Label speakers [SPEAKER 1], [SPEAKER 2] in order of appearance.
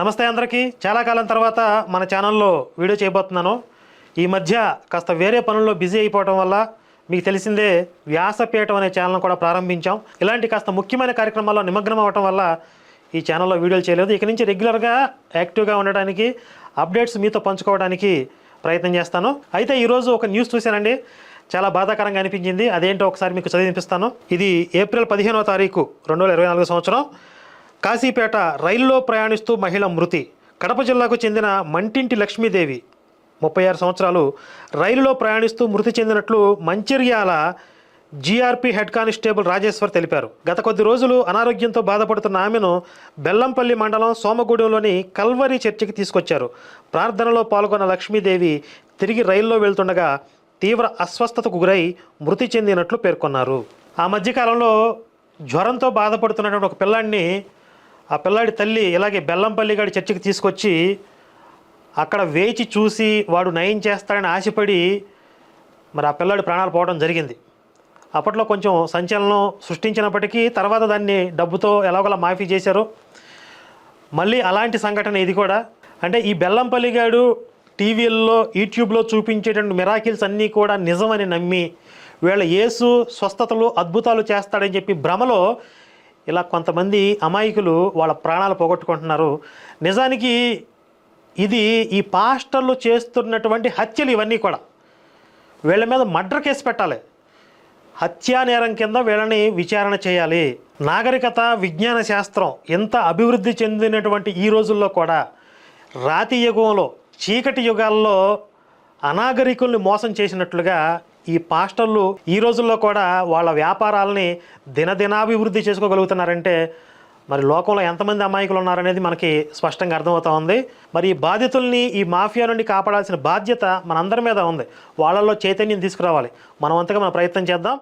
[SPEAKER 1] నమస్తే అందరికీ. చాలా కాలం తర్వాత మన ఛానల్లో వీడియో చేయబోతున్నాను. ఈ మధ్య కాస్త వేరే పనుల్లో బిజీ అయిపోవడం వల్ల మీకు తెలిసిందే వ్యాసపీఠం అనే ఛానల్ కూడా ప్రారంభించాం. ఇలాంటి కాస్త ముఖ్యమైన కార్యక్రమాల్లో నిమగ్నం అవ్వటం వల్ల ఈ ఛానల్లో వీడియోలు చేయలేదు. ఇక నుంచి రెగ్యులర్గా యాక్టివ్గా ఉండడానికి అప్డేట్స్ మీతో పంచుకోవడానికి ప్రయత్నం చేస్తాను. అయితే ఈరోజు ఒక న్యూస్ చూశానండి. చాలా బాధాకరంగా అనిపించింది. అదేంటో ఒకసారి మీకు చదివినిపిస్తాను ఇది ఏప్రిల్ పదిహేనవ తారీఖు రెండు వేల ఇరవై సంవత్సరం. కాశీపేట రైల్లో ప్రయాణిస్తూ మహిళ మృతి. కడప జిల్లాకు చెందిన మంటింటి లక్ష్మీదేవి ముప్పై ఆరు సంవత్సరాలు రైలులో ప్రయాణిస్తూ మృతి చెందినట్లు Mancherial GRP head constable Rajeshwar తెలిపారు. గత కొద్ది రోజులు అనారోగ్యంతో బాధపడుతున్న ఆమెను బెల్లంపల్లి మండలం సోమగూడెంలోని కల్వరి చర్చికి తీసుకొచ్చారు. ప్రార్థనలో పాల్గొన్న లక్ష్మీదేవి తిరిగి రైల్లో వెళ్తుండగా తీవ్ర అస్వస్థతకు గురై మృతి చెందినట్లు పేర్కొన్నారు. ఆ మధ్యకాలంలో జ్వరంతో బాధపడుతున్నటువంటి ఒక పిల్లాడిని ఆ పిల్లాడి తల్లి ఇలాగే బెల్లంపల్లి గారి చర్చికి తీసుకొచ్చి అక్కడ వేచి చూసి వాడు నయం చేస్తాడని ఆశపడి మరి ఆ పిల్లాడి ప్రాణాలు పోవడం జరిగింది. అప్పట్లో కొంచెం సంచలనం సృష్టించినప్పటికీ తర్వాత దాన్ని డబ్బుతో ఎలాగోలా మాఫీ చేశారు. మళ్ళీ అలాంటి సంఘటన ఇది కూడా. అంటే ఈ బెల్లంపల్లి గారు టీవీల్లో యూట్యూబ్లో చూపించేటువంటి మిరాకిల్స్ అన్నీ కూడా నిజమని నమ్మి వీళ్ళ యేసు స్వస్థతలు అద్భుతాలు చేస్తాడని చెప్పి భ్రమలో ఇలా కొంతమంది అమాయకులు వాళ్ళ ప్రాణాలు పోగొట్టుకుంటున్నారు. నిజానికి ఇది ఈ పాస్టర్లు చేస్తున్నటువంటి హత్యలు ఇవన్నీ కూడా. వీళ్ళ మీద మర్డర్ కేసు పెట్టాలి. హత్యా నేరం కింద వీళ్ళని విచారణ చేయాలి. నాగరికత విజ్ఞాన శాస్త్రం ఎంత అభివృద్ధి చెందినటువంటి ఈ రోజుల్లో కూడా రాతి యుగంలో చీకటి యుగాల్లో అనాగరికుల్ని మోసం చేసినట్లుగా ఈ పాస్టర్లు ఈ రోజుల్లో కూడా వాళ్ళ వ్యాపారాలని దినదినాభివృద్ధి చేసుకోగలుగుతున్నారంటే మరి లోకంలో ఎంతమంది అమాయకులు ఉన్నారనేది మనకి స్పష్టంగా అర్థమవుతా ఉంది. మరి ఈ బాధితుల్ని ఈ మాఫియా నుండి కాపాడాల్సిన బాధ్యత మనందరి మీద ఉంది. వాళ్ళల్లో చైతన్యం తీసుకురావాలి. మనం అంతగా మన ప్రయత్నం చేద్దాం.